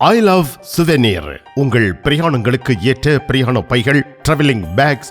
I love souvenir உங்கள் பிரயாணங்களுக்கு ஏற்ற பிரயாண பைகள் டிராவலிங் பேக்ஸ்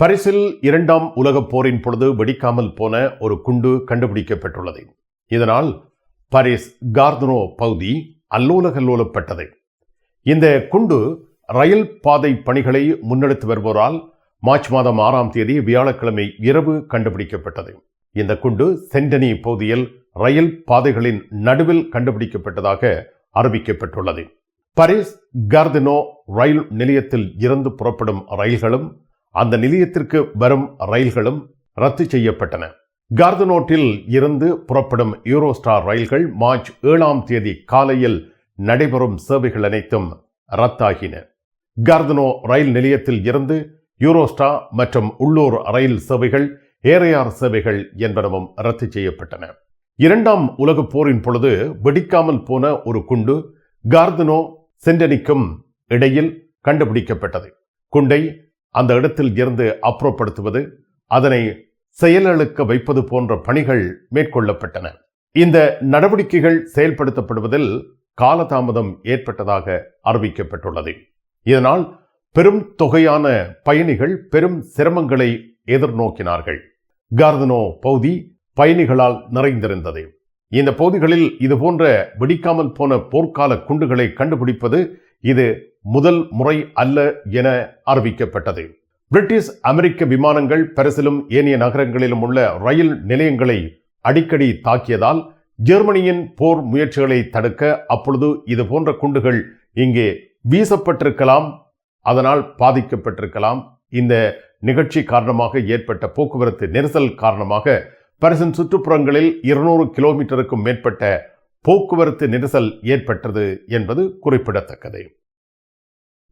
பரிசில் இரண்டாம் உலகப் போரின் பொழுது வெடிக்காமல் போன ஒரு குண்டு கண்டுபிடிக்கப்பட்டுள்ளது. இதனால் பாரிஸ் கார்தனோ பகுதி அல்லோலகல்லோலப்பட்டது இந்த குண்டு ரயில் பாதை பணிகளை முன்னெடுத்து வருவோரால் மார்ச் மாதம் ஆறாம் தேதி வியாழக்கிழமை இரவு கண்டுபிடிக்கப்பட்டது. இந்த குண்டு சென்டனி பகுதியில் ரயில் பாதைகளின் நடுவில் கண்டுபிடிக்கப்பட்டதாக அறிவிக்கப்பட்டுள்ளது. பரிஸ் கார்தினோ ரயில் நிலையத்தில் இருந்து புறப்படும் ரயில்களும் அந்த நிலையத்திற்கு வரும் ரயில்களும் ரத்து செய்யப்பட்டன. கார்தனோட்டில் இருந்து புறப்படும் யூரோஸ்டார் ரயில்கள் மார்ச் ஏழாம் தேதி காலையில் நடைபெறும் சேவைகள் அனைத்தும் ரத்தாகின. கார்தனோ ரயில் நிலையத்தில் இருந்து யூரோஸ்டா மற்றும் உள்ளூர் ரயில் சேவைகள் ஏரையார் சேவைகள் என்பனவும் ரத்து செய்யப்பட்டன. இரண்டாம் உலகப் போரின் பொழுது வெடிக்காமல் போன ஒரு குண்டு கார்தனோ சென்டனிக்கும் இடையில் கண்டுபிடிக்கப்பட்டது. குண்டை அந்த இடத்தில் இருந்து அப்புறப்படுத்துவது அதனை செயலழுக்க வைப்பது போன்ற பணிகள் மேற்கொள்ளப்பட்டன. இந்த நடவடிக்கைகள் செயல்படுத்தப்படுவதில் காலதாமதம் ஏற்பட்டதாக அறிவிக்கப்பட்டுள்ளது. இதனால் பெரும் தொகையான பயணிகள் பெரும் சிரமங்களை எதிர்நோக்கினார்கள். கார்தனோ பகுதி பயணிகளால் நிறைந்திருந்தது. இந்த பகுதிகளில் இதுபோன்ற வெடிக்காமல் போன போர்க்கால குண்டுகளை கண்டுபிடிப்பது இது முதல் முறை அல்ல என அறிவிக்கப்பட்டது. பிரிட்டிஷ் அமெரிக்க விமானங்கள் பரிசிலும் ஏனைய நகரங்களிலும் உள்ள ரயில் நிலையங்களை அடிக்கடி தாக்கியதால் ஜெர்மனியின் போர் முயற்சிகளை தடுக்க அப்பொழுது இது போன்ற குண்டுகள் இங்கே வீசப்பட்டிருக்கலாம் அதனால் பாதிக்கப்பட்டிருக்கலாம். இந்த நிகழ்ச்சி காரணமாக ஏற்பட்ட போக்குவரத்து நெரிசல் காரணமாக பரிசின் சுற்றுப்புறங்களில் இருநூறு கிலோமீட்டருக்கும் மேற்பட்ட போக்குவரத்து நெரிசல் ஏற்பட்டது என்பது குறிப்பிடத்தக்கது.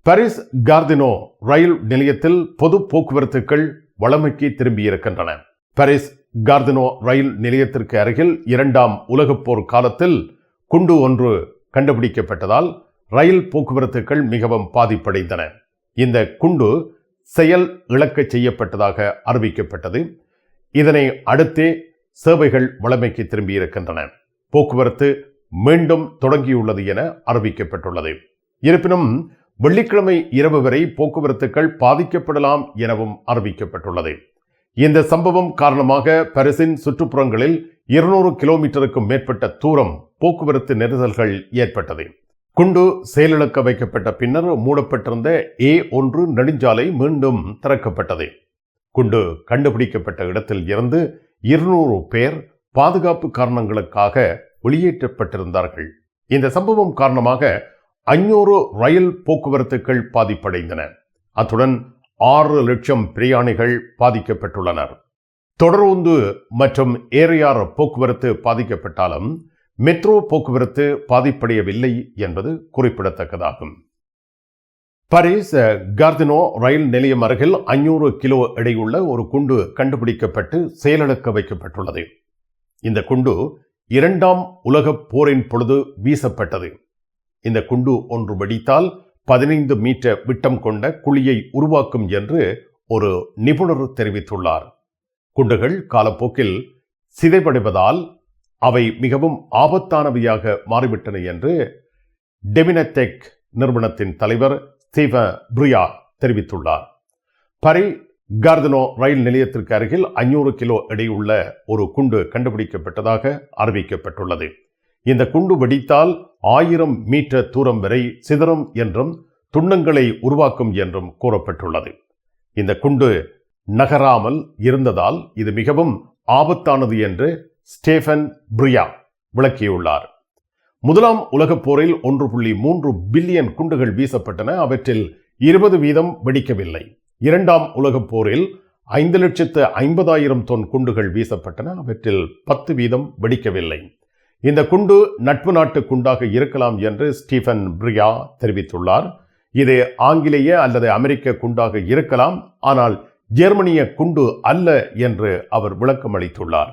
பாரிஸ் கார்தினோ ரயில் நிலையத்தில் பொது போக்குவரத்துக்கள் வளமைக்கு திரும்பியிருக்கின்றன. பாரிஸ் கார்தினோ ரயில் நிலையத்திற்கு அருகில் இரண்டாம் உலகப் போர் காலத்தில் குண்டு ஒன்று கண்டுபிடிக்கப்பட்டதால் ரயில் போக்குவரத்துகள் மிகவும் பாதிப்படைந்தன. இந்த குண்டு செயல் இழக்க செய்யப்பட்டதாக அறிவிக்கப்பட்டது. இதனை அடுத்தே சேவைகள் வளமைக்கு திரும்பியிருக்கின்றன. போக்குவரத்து மீண்டும் தொடங்கியுள்ளது என அறிவிக்கப்பட்டுள்ளது. இருப்பினும் வெள்ளிக்கிழமை இரவு வரை போக்குவரத்துகள் பாதிக்கப்படலாம் எனவும் அறிவிக்கப்பட்டுள்ளது. இந்த சம்பவம் காரணமாக பரிசின் சுற்றுப்புறங்களில் இருநூறு கிலோமீட்டருக்கும் மேற்பட்ட தூரம் போக்குவரத்து நெரிசல்கள் ஏற்பட்டது. குண்டு செயலிழக்க வைக்கப்பட்ட பின்னர் மூடப்பட்டிருந்த ஏ ஒன்று நெடுஞ்சாலை மீண்டும் திறக்கப்பட்டது. குண்டு கண்டுபிடிக்கப்பட்ட இடத்தில் இருந்து இருநூறு பேர் பாதுகாப்பு காரணங்களுக்காக வெளியேற்றப்பட்டிருந்தார்கள். இந்த சம்பவம் காரணமாக ஐநூறு ரயில் போக்குவரத்துகள் பாதிப்படைந்தன. அத்துடன் ஆறு லட்சம் பிரயாணிகள் பாதிக்கப்பட்டுள்ளனர். தொடருந்து மற்றும் ஏரியார் போக்குவரத்து பாதிக்கப்பட்டாலும் மெட்ரோ போக்குவரத்து பாதிப்படையவில்லை என்பது குறிப்பிடத்தக்கதாகும். பாரிஸ் கார்தினோ ரயில் நிலையம் அருகில் ஐநூறு கிலோ எடையுள்ள ஒரு குண்டு கண்டுபிடிக்கப்பட்டு செயலிழக்க வைக்கப்பட்டுள்ளது. இந்த குண்டு இரண்டாம் உலகப் போரின் பொழுது வீசப்பட்டது. இந்த குண்டு ஒன்று வெடித்தால் பதினைந்து மீட்டர் விட்டம் கொண்ட குழியை உருவாக்கும் என்று ஒரு நிபுணர் தெரிவித்துள்ளார். குண்டுகள் காலப்போக்கில் சிதைவடைவதால் அவை மிகவும் ஆபத்தானவையாக மாறிவிட்டன என்று டெமினடெக் நிறுவனத்தின் தலைவர் ஸ்டீவன் புரியா தெரிவித்துள்ளார். பரி கார்தனோ ரயில் நிலையத்திற்கு அருகில் ஐநூறு கிலோ எடையுள்ள ஒரு குண்டு கண்டுபிடிக்கப்பட்டதாக அறிவிக்கப்பட்டுள்ளது. இந்த குண்டு வெடித்தால் ஆயிரம் மீட்டர் தூரம் வரை சிதறும் என்றும் துண்டங்களை உருவாக்கும் என்றும் கூறப்பட்டுள்ளது. இந்த குண்டு நகராமல் இருந்ததால் இது மிகவும் ஆபத்தானது என்று ஸ்டேஃபன் பிரியா விளக்கியுள்ளார். முதலாம் உலகப் போரில் ஒன்று புள்ளி மூன்று பில்லியன் குண்டுகள் வீசப்பட்டன. அவற்றில் இருபது வீதம் வெடிக்கவில்லை. இரண்டாம் உலகப் போரில் ஐந்து லட்சத்து ஐம்பதாயிரம் தொன் குண்டுகள் வீசப்பட்டன. அவற்றில் பத்து வீதம் வெடிக்கவில்லை. இந்த குண்டு நட்பு நாட்டு குண்டாக இருக்கலாம் என்று ஸ்டீஃபன் பிரியா தெரிவித்துள்ளார். இது ஆங்கிலேய அல்லது அமெரிக்க குண்டாக இருக்கலாம் ஆனால் ஜெர்மனிய குண்டு அல்ல என்று அவர் விளக்கம் அளித்துள்ளார்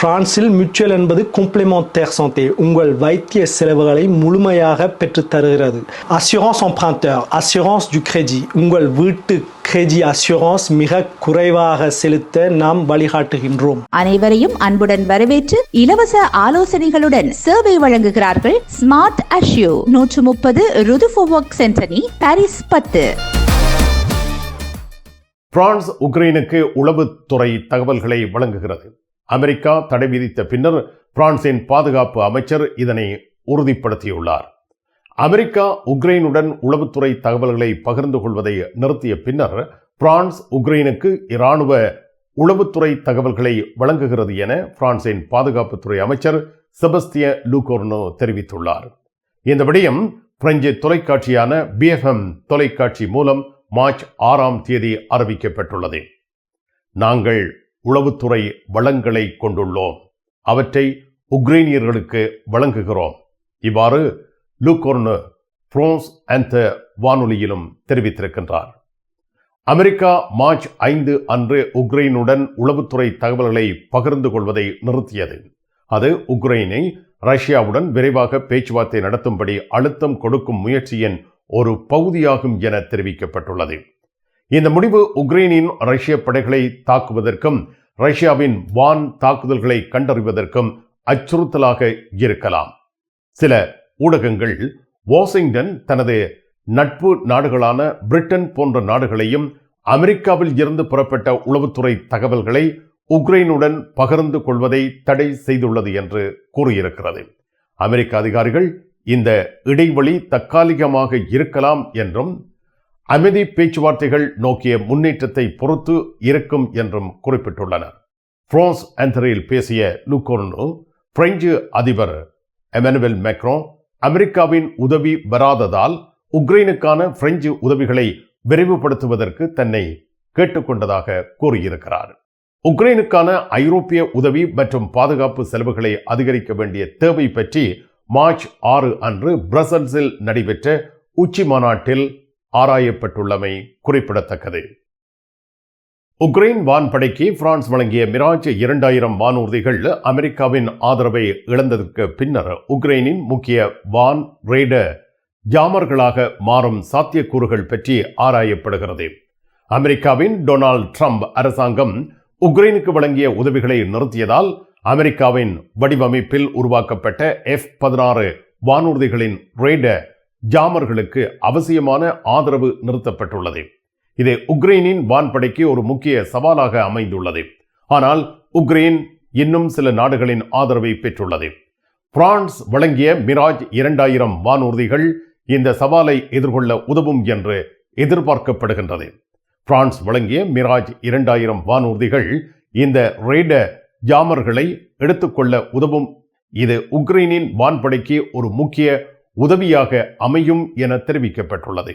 பிரான்சில் மியூச்சுவல் என்பது காம்ப்ளிமெண்டாire santé. உங்கள் வைத்திய செலவுகளை முழுமையாக பெற்றுத் தருகிறது. Assurance emprunteur assurance du crédit. உங்கள் வீட்டு கிரெடி அசூரன்ஸ் மிக குறைவாக செலுத்த நாம் வழிகாட்டுகின்றோம். அனைவரையும் அன்புடன் வரவேற்று இலவச ஆலோசனைகளுடன் சேவை வழங்குகிறார்கள் ஸ்மார்ட் அஷ்யூ நூற்று முப்பது ருதுஃபோவொக் சென்டனி பாரிஸ் பத்து. பிரான்ஸ் உக்ரைனுக்கு உளவுத்துறை தகவல்களை வழங்குகிறது. அமெரிக்கா தடை விதித்த பின்னர் பிரான்சின் பாதுகாப்பு அமைச்சர் இதனை உறுதிப்படுத்தியுள்ளார். அமெரிக்கா உக்ரைனுடன் உளவுத்துறை தகவல்களை பகிர்ந்து கொள்வதை நிறுத்திய பின்னர் பிரான்ஸ் உக்ரைனுக்கு இராணுவ உளவுத்துறை தகவல்களை வழங்குகிறது என பிரான்சின் பாதுகாப்புத்துறை அமைச்சர் செபஸ்திய லூகோர்னோ தெரிவித்துள்ளார். இந்த விடயம் பிரெஞ்சு தொலைக்காட்சியான பிஎஃப்எம் தொலைக்காட்சி மூலம் மார்ச் ஆறாம் தேதி அறிவிக்கப்பட்டுள்ளது. நாங்கள் உளவுத்துறை வளங்களை கொண்டுள்ளோம். அவற்றை உக்ரைனியர்களுக்கு வழங்குகிறோம். இவ்வாறு லூகோர்னு பிரான்ஸ் அந்த வானொலியிலும் தெரிவித்திருக்கின்றார். அமெரிக்கா மார்ச் ஐந்து அன்று உக்ரைனுடன் உளவுத்துறை தகவல்களை பகிர்ந்து கொள்வதை நிறுத்தியது. அது உக்ரைனை ரஷ்யாவுடன் விரைவாக பேச்சுவார்த்தை நடத்தும்படி அழுத்தம் கொடுக்கும் முயற்சியின் ஒரு பகுதியாகும் என தெரிவிக்கப்பட்டுள்ளது. இந்த முடிவு உக்ரைனின் ரஷ்ய படைகளை தாக்குவதற்கும் ரஷ்யாவின் வான் தாக்குதல்களை கண்டறிவதற்கும் அச்சுறுத்தலாக இருக்கலாம். சில ஊடகங்கள் வாஷிங்டன் தனது நட்பு நாடுகளான பிரிட்டன் போன்ற நாடுகளையும் அமெரிக்காவில் இருந்து புறப்பட்ட உளவுத்துறை தகவல்களை உக்ரைனுடன் பகிர்ந்து கொள்வதை தடை செய்துள்ளது என்று கூறியிருக்கிறது. அமெரிக்க அதிகாரிகள் இந்த இடைவெளி தற்காலிகமாக இருக்கலாம் என்றும் அமைதி பேச்சுவார்த்தைகள் நோக்கிய முன்னேற்றத்தை பொறுத்து இருக்கும் என்றும் குறிப்பிட்டுள்ளனர். பிரான்ஸ் ஆந்தரில் பேசிய லுகோர்னோ பிரெஞ்சு அதிபர் எமனுவல் மேக்ரோ அமெரிக்காவின் உதவி வராததால் உக்ரைனுக்கான பிரெஞ்சு உதவிகளை விரைவுபடுத்துவதற்கு தன்னை கேட்டுக்கொண்டதாக கூறியிருக்கிறார். உக்ரைனுக்கான ஐரோப்பிய உதவி மற்றும் பாதுகாப்பு செலவுகளை அதிகரிக்க வேண்டிய தேவை பற்றி மார்ச் ஆறு அன்று பிரசல்ஸில் நடைபெற்ற உச்சி மாநாட்டில் ஆராயப்பட்டுள்ளமை குறிப்பிடத்தக்கது. உக்ரைன் வான்படைக்கு பிரான்ஸ் வழங்கிய மிராஜ் இரண்டாயிரம் வானூர்திகள் அமெரிக்காவின் ஆதரவை இழந்ததற்கு பின்னர் உக்ரைனின் முக்கிய வான் ரேடர் ஜாமர்களாக மாறும் சாத்தியக்கூறுகள் பற்றி ஆராயப்படுகிறது. அமெரிக்காவின் டொனால்ட் ட்ரம்ப் அரசாங்கம் உக்ரைனுக்கு வழங்கிய உதவிகளை நிறுத்தியதால் அமெரிக்காவின் வடிவமைப்பில் உருவாக்கப்பட்ட எஃப் பதினாறு வானூர்திகளின் ரேடர் ஜாமர்களுக்கு அவசியமான ஆதரவு நிறுத்தப்பட்டுள்ளது. இது உக்ரைனின் வான்படைக்கு ஒரு முக்கிய சவாலாக அமைந்துள்ளது. ஆனால் உக்ரைன் இன்னும் சில நாடுகளின் ஆதரவை பெற்றுள்ளது. பிரான்ஸ் வழங்கிய மிராஜ் இரண்டாயிரம் வானூர்திகள் இந்த சவாலை எதிர்கொள்ள உதவும் என்று எதிர்பார்க்கப்படுகின்றது. பிரான்ஸ் வழங்கிய மிராஜ் இரண்டாயிரம் வானூர்திகள் இந்த ரேடர் ஜாமர்களை எடுத்துக்கொள்ள உதவும். இது உக்ரைனின் வான்படைக்கு ஒரு முக்கிய உதவியாக அமையும் என தெரிவிக்கப்பட்டுள்ளது.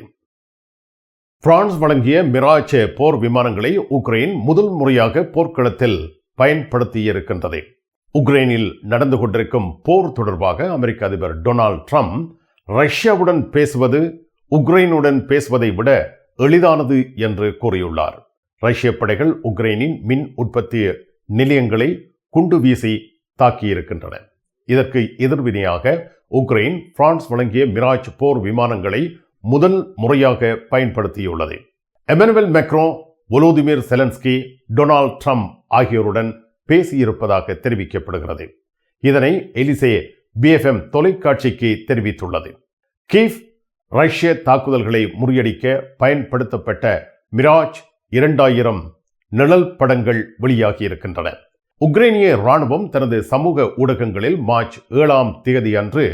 பிரான்ஸ் வழங்கிய மிராஜ் போர் விமானங்களை உக்ரைன் முதல் முறையாக போர்க்களத்தில் பயன்படுத்தியிருக்கின்றது. உக்ரைனில் நடந்து கொண்டிருக்கும் போர் தொடர்பாக அமெரிக்க அதிபர் டொனால்ட் ட்ரம்ப் ரஷ்யாவுடன் பேசுவது உக்ரைனுடன் பேசுவதை விட எளிதானது என்று கூறியுள்ளார். ரஷ்ய படைகள் உக்ரைனின் மின் உற்பத்தி நிலையங்களை குண்டு வீசி தாக்கியிருக்கின்றன. இதற்கு எதிர்வினையாக உக்ரைன் பிரான்ஸ் வழங்கிய மிராஜ் போர் விமானங்களை முதல் முறையாக பயன்படுத்தியுள்ளது. Emmanuel Macron Volodymyr Zelensky Donald Trump ஆகியோருடன் பேசியிருப்பதாக தெரிவிக்கப்படுகிறது. இதனை எலிசே பிஎஃப்எம் தொலைக்காட்சிக்கு தெரிவித்துள்ளது. கீவ் ரஷ்ய தாக்குதல்களை முறியடிக்க பயன்படுத்தப்பட்ட மிராஜ் இரண்டாயிரம் நிழல் படங்கள் வெளியாகியிருக்கின்றன. உக்ரைனிய ராணுவம் தனது சமூக ஊடகங்களில் மார்ச் ஏழாம் தேதி அன்று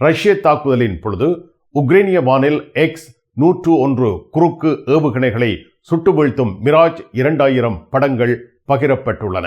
ரஷ்ய தாக்குதலின் பொழுது உக்ரைனிய வானில் எக்ஸ் நூற்று ஒன்று குறுக்கு ஏவுகணைகளை சுட்டு வீழ்த்தும் மிராஜ் இரண்டாயிரம் படங்கள் பகிரப்பட்டுள்ளன.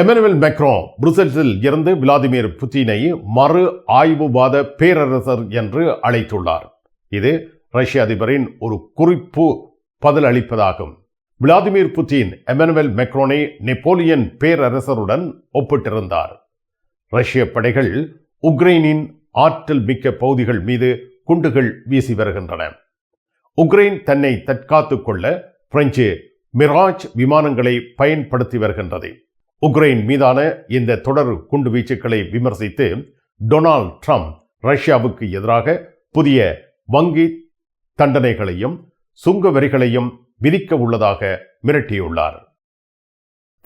எமனுவல் மெக்ரோ புருசல்ஸில் இருந்து விளாதிமிர் புட்டினை மறு ஆய்வுவாத பேரரசர் என்று அழைத்துள்ளார். இது ரஷ்ய அதிபரின் ஒரு குறிப்பு பதிலளிப்பதாகும். விளாதிமிர் புட்டின் எமனுவல் மெக்ரோனை நெப்போலியன் பேரரசருடன் ஒப்பிட்டிருந்தார். ரஷ்ய படைகள் உக்ரைனின் ஆற்றல் மிக்க பகுதிகள் மீது குண்டுகள் வீசி வருகின்றன. உக்ரைன் தன்னை தற்காத்துக் கொள்ள பிரெஞ்சு மிராஜ் விமானங்களை பயன்படுத்தி வருகின்றது. உக்ரைன் மீதான இந்த தொடர் குண்டு வீச்சுக்களை விமர்சித்து டொனால்ட் ட்ரம்ப் ரஷ்யாவுக்கு எதிராக புதிய வங்கி தண்டனைகளையும் சுங்க வரிகளையும் விதிக்க உள்ளதாக மிரட்டியுள்ளார்.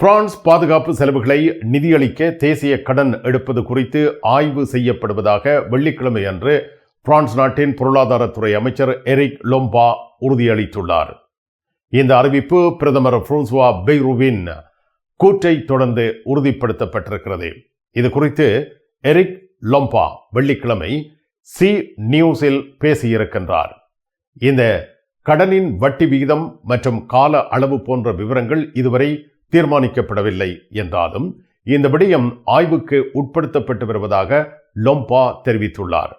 பிரான்ஸ் பாதுகாப்பு செலவுகளை நிதியளிக்க தேசிய கடன் எடுப்பது குறித்து ஆய்வு செய்யப்படுவதாக வெள்ளிக்கிழமை அன்று பிரான்ஸ் நாட்டின் பொருளாதாரத்துறை அமைச்சர் எரிக் லொம்பா உறுதியளித்துள்ளார். இந்த அறிவிப்பு பிரதமர் பிரான்சுவா பெய்ருவின் கூற்றை தொடர்ந்து உறுதிப்படுத்தப்பட்டிருக்கிறது. இது குறித்து எரிக் லொம்பா வெள்ளிக்கிழமை சி நியூஸில் பேசியிருக்கின்றார். இந்த கடனின் வட்டி விகிதம் மற்றும் கால அளவு போன்ற விவரங்கள் இதுவரை தீர்மானிக்கப்படவில்லை என்றாலும் இந்த விடயம் ஆய்வுக்கு உட்படுத்தப்பட்டு வருவதாக லொம்பா தெரிவித்துள்ளார்.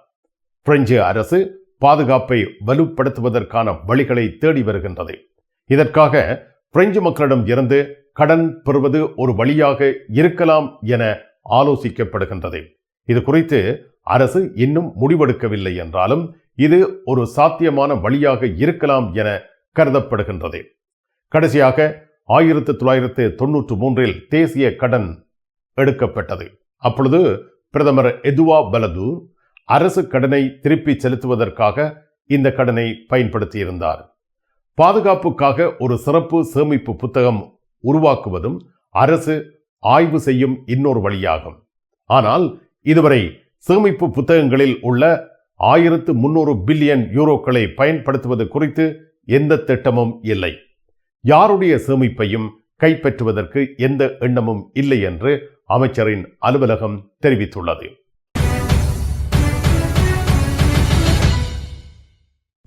பிரெஞ்சு அரசு பாதுகாப்பை வலுப்படுத்துவதற்கான வழிகளை தேடி வருகின்றது. இதற்காக பிரெஞ்சு மக்களிடம் இருந்து கடன் பெறுவது ஒரு வழியாக இருக்கலாம் என ஆலோசிக்கப்படுகின்றது. இது குறித்து அரசு இன்னும் முடிவெடுக்கவில்லை என்றாலும் இது ஒரு சாத்தியமான வழியாக இருக்கலாம் என கருதப்படுகின்றது. கடைசியாக ஆயிரத்தி தொள்ளாயிரத்து தொன்னூற்று மூன்றில் தேசிய கடன் எடுக்கப்பட்டது. அப்பொழுது பிரதமர் எதுவா பலது அரசு கடனை திருப்பி செலுத்துவதற்காக இந்த கடனை பயன்படுத்தியிருந்தார். பாதுகாப்புக்காக ஒரு சிறப்பு சேமிப்பு புத்தகம் உருவாக்குவதும் அரசு ஆய்வு செய்யும் இன்னொரு வழியாகும். ஆனால் இதுவரை சேமிப்பு புத்தகங்களில் உள்ள ஆயிரத்து முன்னூறு பில்லியன் யூரோக்களை பயன்படுத்துவது குறித்து எந்த திட்டமும் இல்லை. யாருடைய சேமிப்பையும் கைப்பற்றுவதற்கு எந்த எண்ணமும் இல்லை என்று அமைச்சரின் அலுவலகம் தெரிவித்துள்ளது.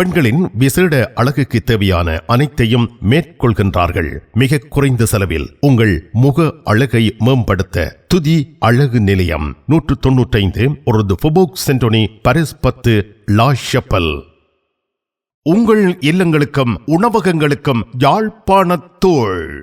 பெண்களின் விசேட அழகுக்கு தேவையான அனைத்தையும் மேற்கொள்கின்றார்கள். மிக குறைந்த செலவில் உங்கள் முக அழகை மேம்படுத்த துதி அழகு நிலையம் நூற்று தொன்னூற்றைந்து ஒரு ஃபுபோக் சென்டோனி பரிஸ் பத்து லா ஷப்பல். உங்கள் இல்லங்களுக்கும் உணவகங்களுக்கும் யாழ்ப்பாணத்தோள்